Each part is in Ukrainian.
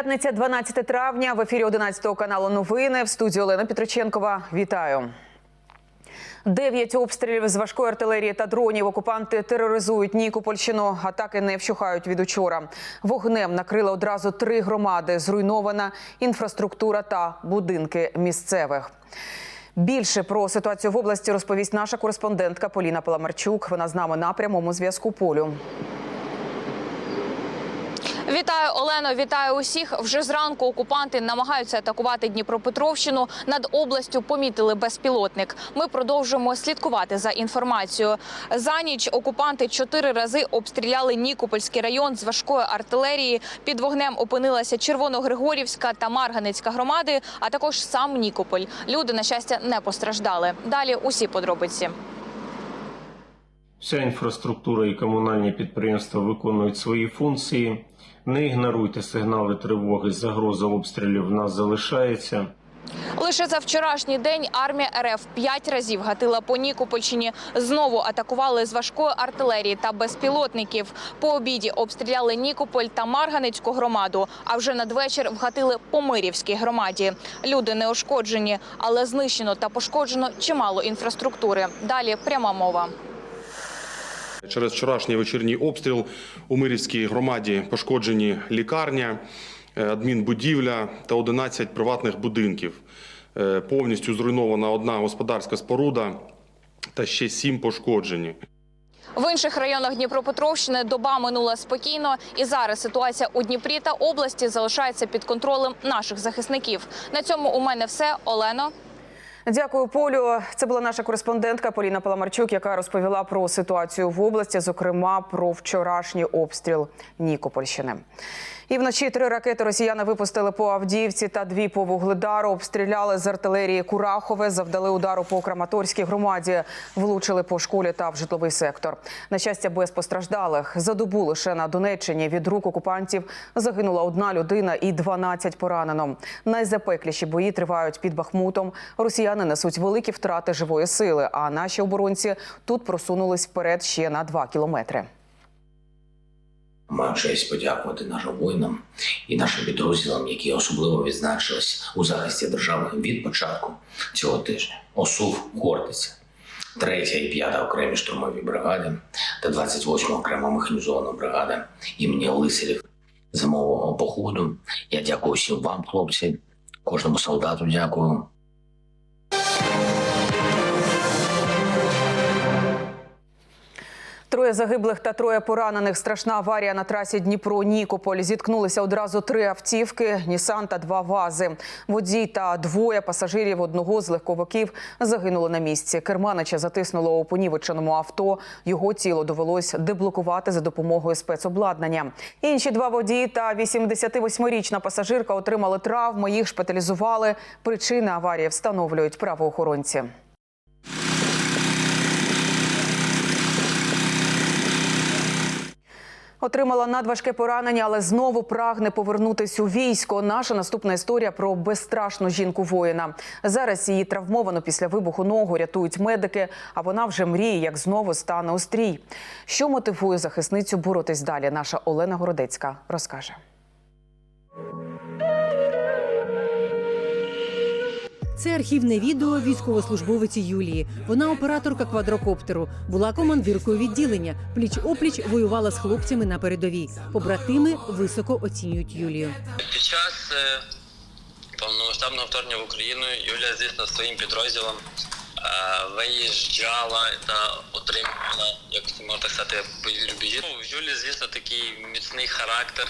П'ятниця, 12 травня. В ефірі 11 каналу Новини. В студії Олена Петроченкова. Вітаю. Дев'ять обстрілів з важкої артилерії та дронів. Окупанти тероризують Нікопольщину. Атаки не вщухають від учора. Вогнем накрили одразу три громади. Зруйнована інфраструктура та будинки місцевих. Більше про ситуацію в області розповість наша кореспондентка Поліна Паламарчук. Вона з нами на прямому зв'язку полю. Вітаю, Олено. Вітаю усіх. Вже зранку окупанти намагаються атакувати Дніпропетровщину. Над областю помітили безпілотник. Ми продовжуємо слідкувати за інформацією. За ніч окупанти чотири рази обстріляли Нікопольський район з важкої артилерії. Під вогнем опинилася Червоногригорівська та Марганецька громади, а також сам Нікополь. Люди, на щастя, не постраждали. Далі усі подробиці. Вся інфраструктура і комунальні підприємства виконують свої функції. Не ігноруйте сигнали тривоги, загроза обстрілів в нас залишається. Лише за вчорашній день армія РФ п'ять разів гатила по Нікопольщині. Знову атакували з важкої артилерії та безпілотників. По обіді обстріляли Нікополь та Марганецьку громаду. А вже надвечір вгатили по Мирівській громаді. Люди не ушкоджені, але знищено та пошкоджено чимало інфраструктури. Далі пряма мова. Через вчорашній вечірній обстріл у Мирівській громаді пошкоджені лікарня, е, адмінбудівля та 11 приватних будинків. Е, Повністю зруйнована одна господарська споруда та ще сім пошкоджені. В інших районах Дніпропетровщини доба минула спокійно, і зараз ситуація у Дніпрі та області залишається під контролем наших захисників. На цьому у мене все. Олено. Дякую, Полю. Це була наша кореспондентка Поліна Паламарчук, яка розповіла про ситуацію в області, зокрема про вчорашній обстріл Нікопольщини. І вночі три ракети росіяни випустили по Авдіївці та дві по Вугледару. Обстріляли з артилерії Курахове, завдали удару по Краматорській громаді, влучили по школі та в житловий сектор. На щастя, без постраждалих. За добу лише на Донеччині від рук окупантів загинула одна людина і 12 поранено. Найзапекліші бої тривають під Бахмутом. Росіяни несуть великі втрати живої сили. А наші оборонці тут просунулись вперед ще на 2 кілометри. Маю честь подякувати нашим воїнам і нашим підрозділам, які особливо відзначились у захисті держави від початку цього тижня. ОСУВ Хортиця, 3 і 5 окремі штурмові бригади та 28 окрема механізована бригада імені Лиселів зимового походу. Я дякую всім вам, хлопці, кожному солдату дякую. Троє загиблих та троє поранених. Страшна аварія на трасі Дніпро-Нікополь. Зіткнулися одразу три автівки, Нісан та два вази. Водій та двоє пасажирів одного з легковиків загинули на місці. Керманича затиснуло у понівеченому авто. Його тіло довелось деблокувати за допомогою спецобладнання. Інші два водії та 88-річна пасажирка отримали травми. Їх шпиталізували. Причини аварії встановлюють правоохоронці. Отримала надважке поранення, але знову прагне повернутись у військо. Наша наступна історія про безстрашну жінку воїна. Зараз її травмовано після вибуху ногу рятують медики. А вона вже мріє, як знову стане у. Що мотивує захисницю боротись далі? Наша Олена Городецька розкаже. Це архівне відео військовослужбовиці Юлії. Вона операторка квадрокоптеру, була командиркою відділення. Пліч опліч воювала з хлопцями на передовій. Побратими високо оцінюють Юлію. Під час е, повномасштабного вторгнення в Україну Юлія, звісно, своїм підрозділом е, виїжджала та отримувала, як можна так сказати, бойові рубежі. Ну, в Юлі, звісно, такий міцний характер,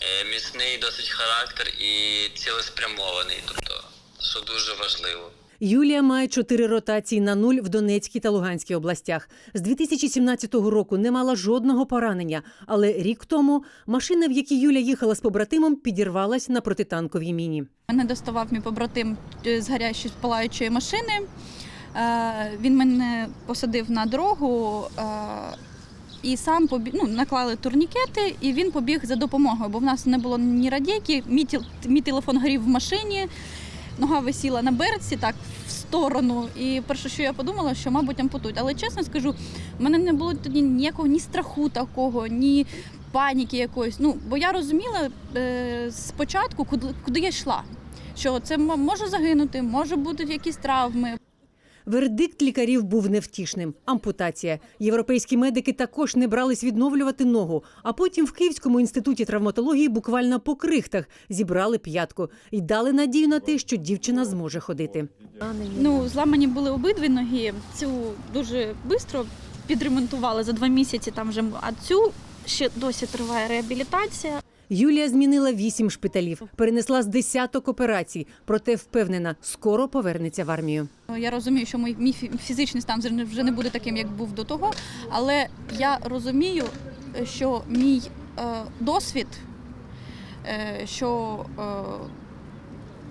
е, міцний досить характер і цілеспрямований, тобто, що дуже важливо. Юлія має чотири ротації на нуль в Донецькій та Луганській областях. З 2017 року не мала жодного поранення, але рік тому машина, в якій Юля їхала з побратимом, підірвалась на протитанковій міні. Мене доставав мій побратим е, з гарячої палаючої машини. Е, Він мене посадив на дорогу е, і сам побіг, ну, наклали турнікети, і він побіг за допомогою, бо в нас не було ні радійки, мій, мій телефон горів в машині, нога висіла на берці, так в сторону. І перше, що я подумала, що, мабуть, ампутують. Але чесно скажу, в мене не було тоді ніякого ні страху такого, ні паніки якоїсь. Ну, бо я розуміла е, спочатку, куди, куди я йшла. Що це може загинути, може бути якісь травми. Вердикт лікарів був невтішним. Ампутація. Європейські медики також не брались відновлювати ногу. А потім в Київському інституті травматології буквально по крихтах зібрали п'ятку і дали надію на те, що дівчина зможе ходити. Ну, зламані були обидві ноги. Цю дуже швидко підремонтували за два місяці. Там вже а цю ще досі триває реабілітація. Юлія змінила вісім шпиталів, перенесла з десяток операцій, проте впевнена, скоро повернеться в армію. Ну, Я розумію, що мій, мій фі- фізичний стан вже не- буде таким, як був до того. Але я розумію, е, що мій е, досвід, е, що е,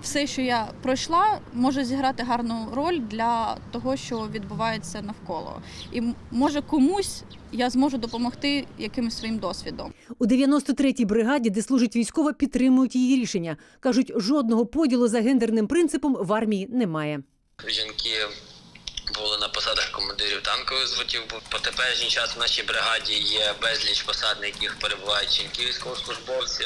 все, що я пройшла, може зіграти гарну роль для того, що відбувається навколо. І може комусь я зможу допомогти якимось своїм досвідом. У 93-й бригаді, де служить військова, підтримують її рішення. кажуть, жодного поділу за гендерним принципом в армії немає. Жінки були на посадах командирів танкових зводів. Бо по теперішній час в нашій бригаді є безліч посад, на яких перебувають жінки військовослужбовці.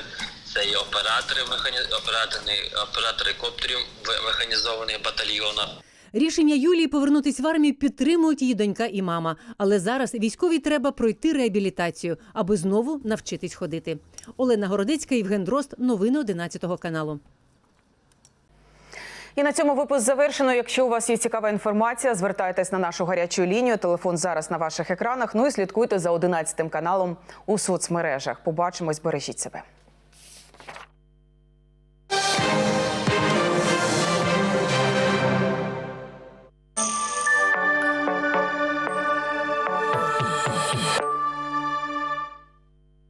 Це і оператори механі... оператори, оператори коптерів в механізованих батальйонах. Рішення Юлії повернутись в армію підтримують її донька і мама. Але зараз військовій треба пройти реабілітацію, аби знову навчитись ходити. Олена Городецька, Євген Дрозд. Новини 11 каналу. І на цьому випуск завершено. Якщо у вас є цікава інформація, звертайтесь на нашу гарячу лінію. Телефон зараз на ваших екранах. Ну і слідкуйте за 11 каналом у соцмережах. Побачимось, бережіть себе.